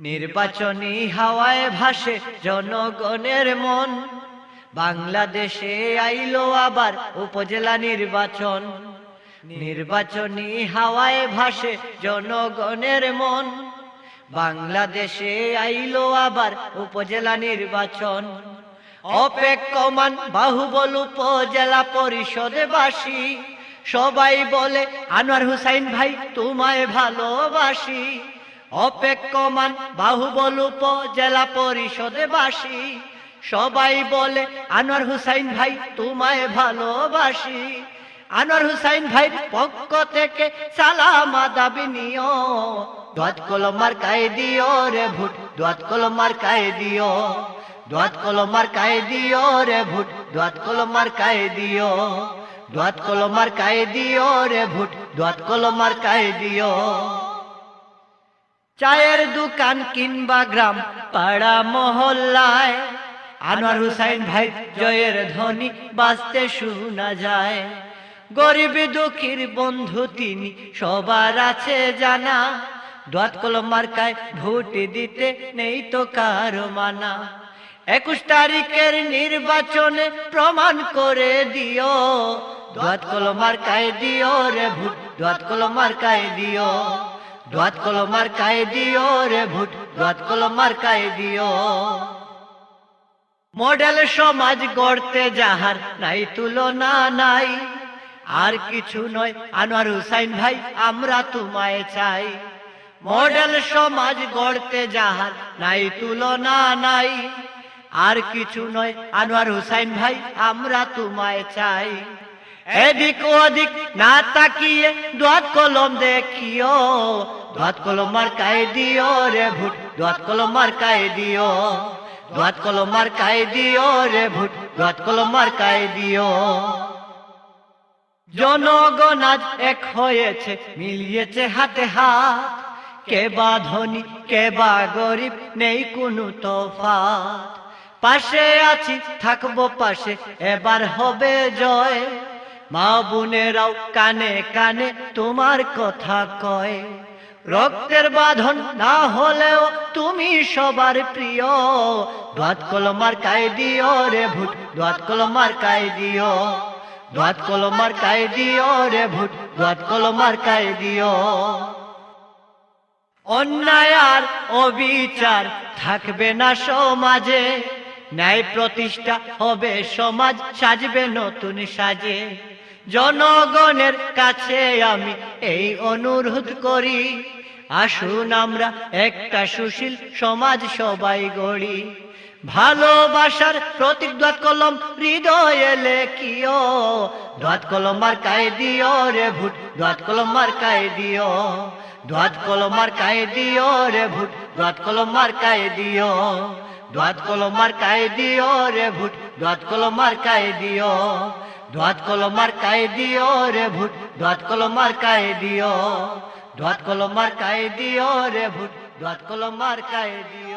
নির্বাচনী হাওয়ায় ভাসে জনগণের মন। বাংলাদেশে আইলো আবার উপজেলা নির্বাচন। নির্বাচনী হাওয়ায় ভাসে জনগণের মন। বাংলাদেশে আইলো আবার উপজেলা নির্বাচন। অপেক্ষমান বাহুবল উপজেলা পরিষদে বাসী। সবাই বলে, আনোয়ার হুসাইন ভাই, তোমায় ভালোবাসি। অপেক্ষমান বাহুবল উপজেলা পরিষদে বাসী। সবাই বলে, আনোয়ার হুসাইন ভাই, তোমায় ভালোবাসি। আনোয়ার হুসাইন ভাই পক্ষ থেকে সালাম আদাবি নিও। দোয়াত কলমার কায়ে দিও রে ভুট, দোয়াত কলমার কায়ে দিও। দোয়াত কলমার কায়ে দিও রে ভুট, দোয়াত কলমার কায়ে দিও। দোয়াত কলমার কায়ে দিও রে ভুট, দোয়াত কলমার কায়ে দিও। চায়ের দোকান কিংবা গ্রাম, পাড়া মহল্লায়। আনোয়ার হুসাইন ভাই জয়ের ধ্বনি বাজতে শোনা যায়। গরিব দুঃখীর বন্ধু তিনি, সবার আছে জানা। দোয়াত কলম মার্কায় ভোট দিতে নেই তো কারও মানা। একুশ তারিখের নির্বাচনে প্রমাণ করে দিও। দোয়াত কলম মার্কায় দিও রে ভোট, দোয়াত কলম মার্কায় দিও। দোয়াত কলম মার্কায় দিও রে ভোট দোয়াত কলম মার্কায় দিও। মডেল সমাজ গড়তে যাহার নাই তুলনা নাই, আর কিছু নয়। আনোয়ার হুসাইন ভাই, আমরা তোমায় চাই। মডেল সমাজ গড়তে যাহার নাই তুলনা নাই, আর কিছু নয়। আনোয়ার হুসাইন ভাই, আমরা তোমায় চাই। এদিক ওদিক না তাকিয়ে দোয়াত কলম দেখিও, দোয়াত কলম মার্কায় দিও রে ভুট দোয়াত কলম মার্কায় দিও, দোয়াত কলম মার্কায় দিও রে ভুট দোয়াত কলম মার্কায় দিও। জনগণ আজ এক হয়েছে, মিলিয়েছে হাতে হাত, কে বা ধনী, কে বা গরিব, নেই কোনো তফাত। পাশে আছি, থাকব পাশে, এবার হবে জয়। মা বোনেরাও কানে কানে তোমার কথা কয়। রক্তের বাঁধন না হলেও তুমি সবার প্রিয়। দোয়াত কলমার কায় দিও রে ভুট দোয়াত কলমার কায় দিও। দোয়াত কলমার কায় দিও রে ভুট দোয়াত কলমার কায় দিও। অন্যায় আর অবিচার থাকবে না সমাজে। ন্যায় প্রতিষ্ঠা হবে সমাজ, সাজবে নতুন সাজে। জনগণের কাছে আমি এই অনুরোধ করি, আসুন আমরা একটা সুশীল সমাজ সবাই গড়ি। ভালোবাসার প্রতীক দোয়াত কলম হৃদয়ে লেখিও, দোয়াত কলম মার কায় দিও রে ভুট দোয়াত কলম মার কায় দিও, দোয়াত কলম মার কায় দিও রে ভুট দোয়াত কলম মার কায় দিও, দোয়াত কলম মার কায় দিও রে ভুট দোয়াত কলম মার কায় দিও। দোয়াত কলমার কায় দিও রে ভুট দোয়াত কলমার কায় দিও, দোয়াত কলমার কায় দিও রে ভুট দোয়াত কলমার কায় দিও।